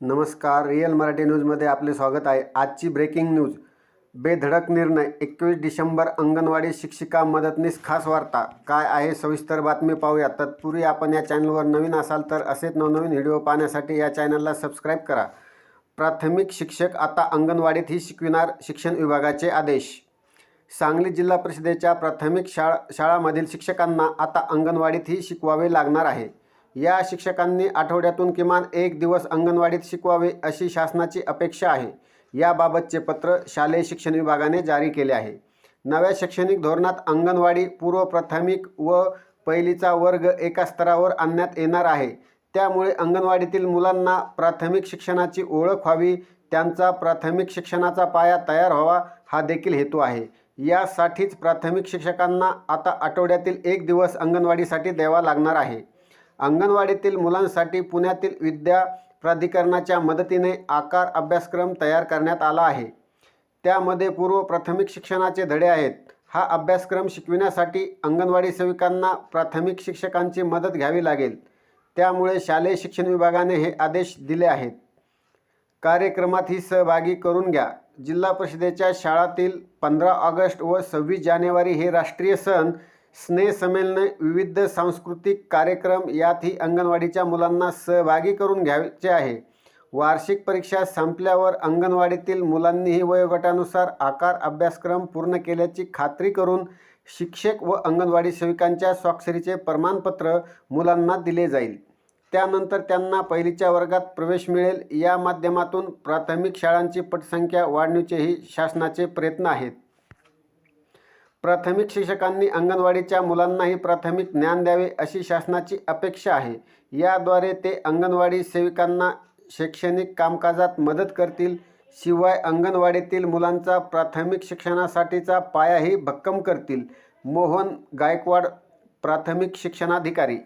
नमस्कार रिअल मराठी न्यूजमध्ये आपले स्वागत आहे. आजची ब्रेकिंग न्यूज. बेधडक निर्णय एकवीस डिसेंबर अंगणवाडी शिक्षिका मदतनीस खास वार्ता. काय आहे? सविस्तर बातमी पाहूया. तत्पूर्वी आपण या चॅनलवर नवीन असाल तर असेच नवनवीन व्हिडिओ पाहण्यासाठी या चॅनलला सबस्क्राईब करा. प्राथमिक शिक्षक आता अंगणवाडीत ही शिकविणार शिक्षण विभागाचे आदेश. सांगली जिल्हा परिषदेच्या प्राथमिक शाळा शाळामधील शिक्षकांना आता अंगणवाडीतही शिकवावे लागणार आहे. या शिक्षकांनी आठवड्यातून किमान एक दिवस अंगणवाडीत शिकवावे अशी शासनाची अपेक्षा आहे. याबाबतचे पत्र शालेय शिक्षण विभागाने जारी केले आहे. नव्या शैक्षणिक धोरणात अंगणवाडी पूर्व प्राथमिक व पहिलीचा वर्ग एका स्तरावर आणण्यात येणार आहे. त्यामुळे अंगणवाडीतील मुलांना प्राथमिक शिक्षणाची ओळख व्हावी त्यांचा प्राथमिक शिक्षणाचा पाया तयार व्हावा हा देखील हेतू आहे. यासाठीच प्राथमिक शिक्षकांना आता आठवड्यातील एक दिवस अंगणवाडीसाठी द्यावा लागणार आहे. अंगणवाडीतील मुलांसाठी पुण्यातील विद्या प्राधिकरणाच्या मदतीने आकार अभ्यासक्रम तयार करण्यात आला आहे. त्यामध्ये पूर्व प्राथमिक शिक्षणाचे धडे आहेत. हा अभ्यासक्रम शिकविण्यासाठी अंगणवाडी सेविकांना प्राथमिक शिक्षकांची मदत घ्यावी लागेल. त्यामुळे शालेय शिक्षण विभागाने हे आदेश दिले आहेत. कार्यक्रमात ही सहभागी करून घ्या. जिल्हा परिषदेच्या शाळातील पंधरा ऑगस्ट व सव्वीस जानेवारी हे राष्ट्रीय सण स्नेहसंमेलने विविध सांस्कृतिक कार्यक्रम यातही अंगणवाडीच्या मुलांना सहभागी करून घ्यायचे आहे. वार्षिक परीक्षा संपल्यावर अंगणवाडीतील मुलांनीही वयोगटानुसार आकार अभ्यासक्रम पूर्ण केल्याची खात्री करून शिक्षक व अंगणवाडी सेविकांच्या स्वाक्षरीचे प्रमाणपत्र मुलांना दिले जाईल. त्यानंतर त्यांना पहिलीच्या वर्गात प्रवेश मिळेल. या माध्यमातून प्राथमिक शाळांची पटसंख्या वाढण्याचेही शासनाचे प्रयत्न आहेत. प्राथमिक शिक्षकांनी अंगणवाडीच्या मुलांनाही प्राथमिक ज्ञान द्यावे अशी शासनाची अपेक्षा आहे. याद्वारे ते अंगणवाडी सेविकांना शैक्षणिक कामकाजात मदत करतील. शिवाय अंगणवाडीतील मुलांचा प्राथमिक शिक्षणासाठीचा पायाही भक्कम करतील. मोहन गायकवाड प्राथमिक शिक्षणाधिकारी.